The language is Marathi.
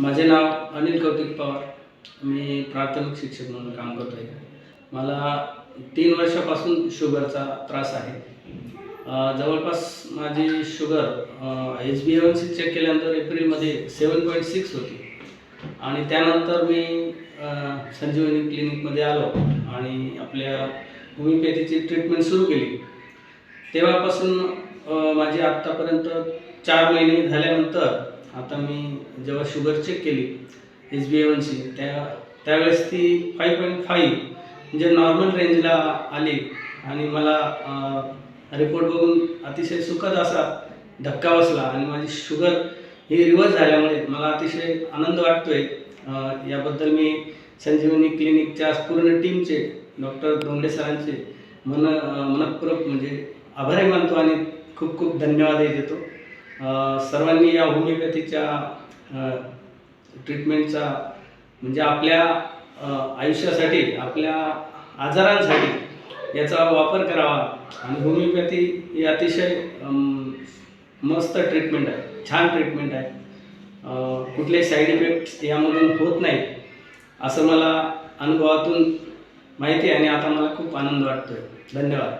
माझे नाव अनिल कौतिक पवार. मी प्राथमिक शिक्षक म्हणून काम करतो आहे मला तीन वर्षापासून शुगरचा त्रास आहे. जवळपास माझी sugar H B N C check केल्यानंतर एप्रिलमध्ये सेवन पॉईंट सिक्स होती. आणि त्यानंतर मी संजीवनी क्लिनिकमध्ये आलो आणि आपल्या होमिओपॅथीची ट्रीटमेंट सुरू केली. तेव्हापासून माझी आत्तापर्यंत चार महिने झाल्यानंतर आता मी जेव्हा शुगर चेक केली एच बी एवनची त्या त्यावेळेस ती फाईव्ह पॉईंट फाईव्ह म्हणजे नॉर्मल रेंजला आली. आणि मला रिपोर्ट बघून अतिशय सुखद असा धक्का बसला. आणि माझी शुगर ही रिवर्स झाल्यामुळे मला अतिशय आनंद वाटतोय. याबद्दल मी संजीवनी क्लिनिकच्या पूर्ण टीमचे डॉक्टर धोंगडे सरांचे मन मनपूर्वक म्हणजे आभारी मानतो आणि खूप खूप धन्यवादही देतो. सर्वांनी या होमिओपॅथीच्या ट्रीटमेंटचा म्हणजे आपल्या आयुष्यासाठी आपल्या आजारांसाठी याचा वापर करावा. आणि होमिओपॅथी ही अतिशय मस्त ट्रीटमेंट आहे. छान ट्रीटमेंट आहे. कुठले साईड इफेक्ट्स यामधून होत नाही असं मला अनुभवातून माहिती आहे आणि आता मला खूप आनंद वाटतोय. धन्यवाद.